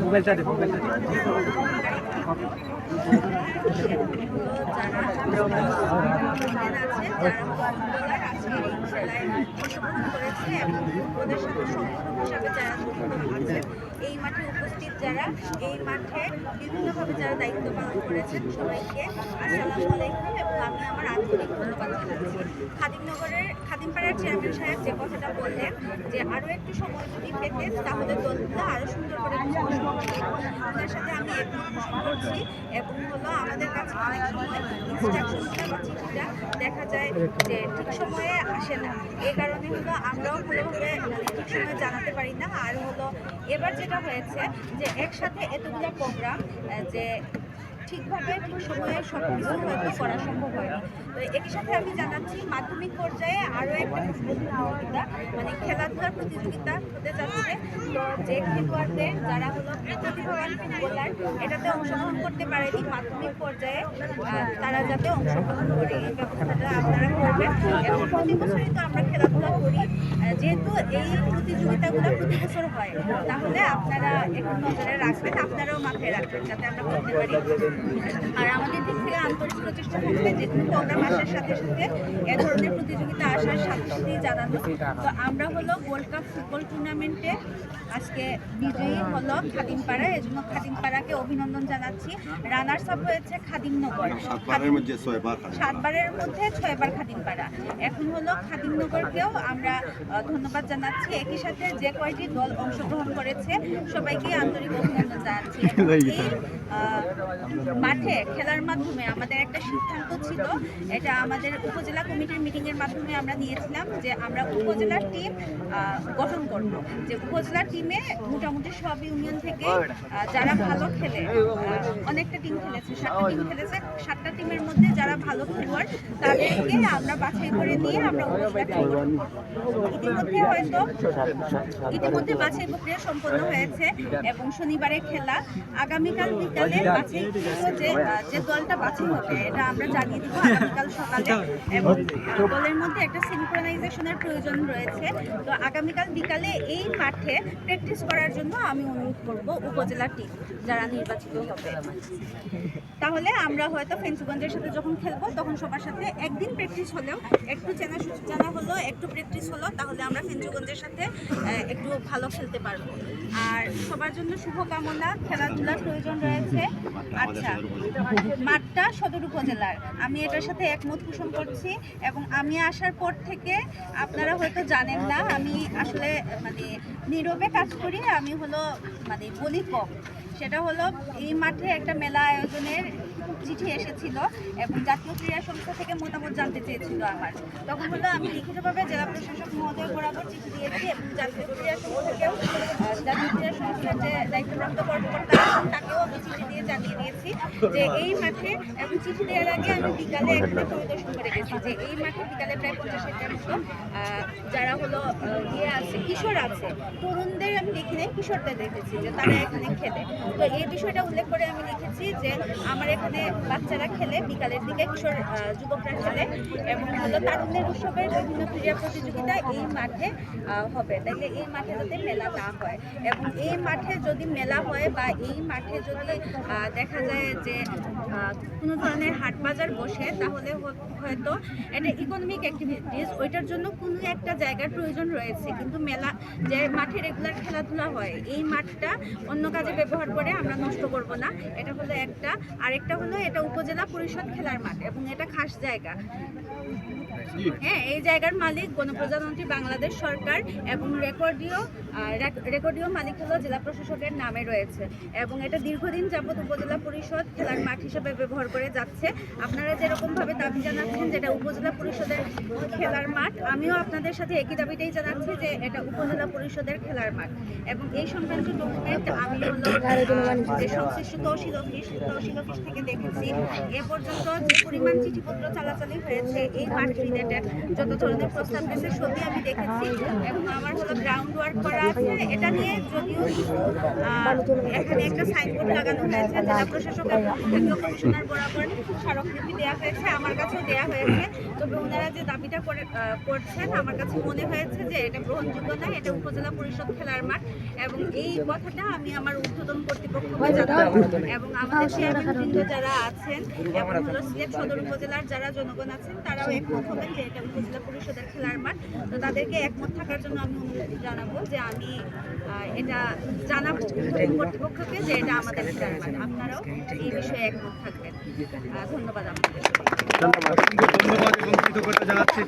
মোবাইলটা দে মোবাইলটা এই মাঠে উপস্থিত যারা এই মাঠে বিভিন্নভাবে যারা দায়িত্ব পালন করেছেন সবাইকে আসসালামু আলাইকুম এবং আমি আমার আন্তরিক ধন্যবাদ জানাচ্ছি খাদিমনগরের খাদিমপাড়ার চেয়ারম্যান সাহেব যে কথাটা বললেন যে আরও একটু সময় যদি পেতেন তাহলে দলগুলো আরও সুন্দর করে ওনার সাথে আমি একমত। পোষণ এবং হলো আমাদের কাছে অনেক দেখা যায় যে ঠিক সময়ে আসে না। এই কারণে হলো আমরাও ভালোভাবে ঠিক সময়ে জানাতে পারি না। আর হলো এবার যেটা হয়েছে যে একসাথে এতগুলো প্রোগ্রাম যে ঠিকভাবে ঠিক সময়ে সব কিছু হয়তো করা সম্ভব হয়নি। তো একই সাথে আমি জানাচ্ছি, মাধ্যমিক পর্যায়ে আরও একটা প্রতিযোগিতা মানে খেলাধুলার প্রতিযোগিতা হতে যাচ্ছে। তো যে খেলোয়াড়দের যারা হলো প্রতিভাবান ফুটবলার, এটাতে অংশগ্রহণ করতে পারেনি। মাধ্যমিক পর্যায়ে তারা যাতে অংশগ্রহণ করে এই ব্যবস্থাটা আপনারা করবেন। এবং প্রতি বছরই তো আমরা খেলাধুলা করি। যেহেতু এই প্রতিযোগিতাগুলো প্রতি বছর হয়, তাহলে আপনারা একটু নজরে রাখবেন, আপনারাও মাথায় রাখবেন, যাতে আমরা করতে পারি। আর আমাদের দিক থেকে আন্তরিক প্রচেষ্টা থাকবে যে কোনো প্রোগ্রাম আসার সাথে সাথে এ ধরনের প্রতিযোগিতা আসার সাথে জানানো। তো আমরা হলো গোল্ড কাপ ফুটবল টুর্নামেন্টে আজকে বিজয়ী হলো খাদিমপাড়া। এজন্য খাদিমপাড়াকে অভিনন্দন জানাচ্ছি। রানার্স আপ হয়েছে খাদিমনগর। সাতবারের মধ্যে ছয়বার সাতবারের মধ্যে ছয়বার খাদিমপাড়া। এখন হলো খাদিমনগরকেও আমরা ধন্যবাদ জানাচ্ছি। একই সাথে যে কয়টি দল অংশগ্রহণ করেছে সবাইকে আন্তরিক অভিনন্দন জানাচ্ছি। মাঠে খেলার মাধ্যমে আমাদের একটা সিদ্ধান্ত ছিল। এটা আমাদের উপজেলা কমিটির মিটিংয়ের মাধ্যমে আমরা নিয়েছিলাম যে আমরা উপজেলার টিম গঠন করব। যে উপজেলার টিমে মোটামুটি সব ইউনিয়ন থেকে যারা ভালো খেলে অনেকটা টিম খেলেছে, সাতটা টিম খেলেছে। সাতটা টিমের মধ্যে যারা ভালো খেলোয়াড়, তাদেরকে আমরা বাছাই করে নিয়ে আমরা ইতিমধ্যে হয়তো, ইতিমধ্যে বাছাই প্রক্রিয়া সম্পন্ন হয়েছে এবং শনিবারে খেলা। আগামীকাল বিকালে বাছাই যে যে দলটা বাছাই হবে এটা আমরা জানিয়ে দিব আগামীকাল সকালে। এবং দলের মধ্যে একটা সিনক্রোনাইজেশনের প্রয়োজন রয়েছে। তো আগামীকাল বিকালে এই মাঠে প্র্যাকটিস করার জন্য আমি অনুরোধ করব উপজেলা টিম যারা নির্বাচিত হবে। তাহলে আমরা হয়তো ফেঞ্চুগঞ্জের সাথে যখন খেলব তখন সবার সাথে একদিন প্র্যাকটিস হলেও একটু চেনা জানা হলো একটু প্র্যাকটিস হলো তাহলে আমরা ফেঞ্চুগঞ্জের সাথে একটু ভালো খেলতে পারব। আর সবার জন্য শুভকামনা খেলাধুলার প্রয়োজন রয়েছে। আচ্ছা মাঠটা সদর উপজেলার আমি এটার সাথে একমত পোষণ করছি এবং আমি আসার পর থেকে আপনারা হয়তো জানেন না আমি আসলে মানে নীরবে কাজ করি আমি হলো মানে বলি কম সেটা হলো এই মাঠে একটা মেলা আয়োজনের চিঠি এসেছিল এবং জাতীয় ক্রীড়া সংস্থা থেকে মতামত জানতে চেয়েছিল আমার। তখন হলো আমি লিখিতভাবে জেলা প্রশাসক মহোদয় বরাবর চিঠি দিয়েছি এবং জাতীয় ক্রীড়া সংস্থাকেও আহ, জাতীয় ক্রীড়া সংস্থার যে দায়িত্বপ্রাপ্ত কর্মকর্তা আছেন, তাকেও আমি চিঠি দিয়ে জানিয়ে দিয়েছি যে এই মাঠে এবং চিঠি দেওয়ার আগে আমি বিকালে এখানে পরিদর্শন করে গেছি যে এই মাঠে বিকালে প্রায় পঞ্চাশ মতো যারা হলো ইয়ে আছে, কিশোর আছে, তরুণদের আমি দেখি নাই, কিশোরদের দেখেছি যে তারা এখানে খেলে। তো এই বিষয়টা উল্লেখ করে আমি লিখেছি যে আমার এখানে বাচ্চারা খেলে, বিকালের দিকে কিশোর যুবকরা খেলে এবং হলো তারুণ্যের উৎসবের বিভিন্ন ক্রীড়া প্রতিযোগিতা এই মাঠে হবে। তাইলে এই মাঠে যাতে মেলা না হয়। এবং এই মাঠে যদি মেলা হয় বা এই মাঠে যদি দেখা যায় যে কোনো ধরনের হাট বাজার বসে তাহলে হয়তো এটা ইকোনমিক অ্যাক্টিভিটিস ওইটার জন্য কোনো একটা জায়গার প্রয়োজন রয়েছে। কিন্তু মেলা যে মাঠে রেগুলার খেলাধুলা হয় এই মাঠটা অন্য কাজে ব্যবহার করে আমরা নষ্ট করব না। এটা হলো একটা। আরেকটা হলো এটা উপজেলা পরিষদ খেলার মাঠ এবং এটা খাস জায়গা। হ্যাঁ এই জায়গার মালিক গণপ্রজাতন্ত্রী বাংলাদেশ সরকার এবং রেকর্ডীয় রেকর্ডীয় মালিক হলো জেলা প্রশাসকের নামে রয়েছে এবং এটা দীর্ঘদিন যাবৎ উপজেলা পরিষদ খেলার মাঠ হিসেবে ব্যবহার করে যাচ্ছে। আপনারা যেরকম ভাবে দাবি জানাচ্ছেন যেটা উপজেলা পরিষদের খেলার মাঠ, আমিও আপনাদের সাথে একই দাবিটাই জানাচ্ছি যে এটা উপজেলা পরিষদের খেলার মাঠ। এবং এই সংক্রান্ত ডকুমেন্ট আমি যে সংশ্লিষ্ট তহসিল অফিস তহসিল অফিস থেকে দেখেছি। এ পর্যন্ত যে পরিমাণ চিঠিপত্র চালাচালি হয়েছে, এই মাঠটিতে রিলেটেড যত ধরনের প্রস্তাব গেছে সবই আমি দেখেছি। এবং আমার হলো গ্রাউন্ড ওয়ার্ক করা এটা নিয়ে যদিও এখানে একটা সাইনবোর্ড লাগানো হয়েছে দেওয়া হয়েছে, আমার কাছেও দেওয়া হয়েছে। দাবিটা করে করছেন, আমার কাছে মনে হয়েছে যে এটা গ্রহণযোগ্য এটা উপজেলা পরিষদ খেলার মাঠ এবং এই কথাটা আমি আমার ঊর্ধ্বতন কর্তৃপক্ষকে জানাব এবং আমাদের চেয়ারম্যানবৃন্দ যারা আছেন সদর উপজেলার যারা জনগণ আছেন, তারাও একমত হবেন এটা উপজেলা পরিষদের খেলার মাঠ। তো তাদেরকে একমত থাকার জন্য আমি অনুরোধ জানাব যে আমি এটা জানাব কর্তৃপক্ষকে যে এটা আমাদের মাঠ আপনারাও এই বিষয়ে একমত থাকবেন। ধন্যবাদ আপনাদের। ধন্যবাদ এবং কৃতজ্ঞতা জানাচ্ছি।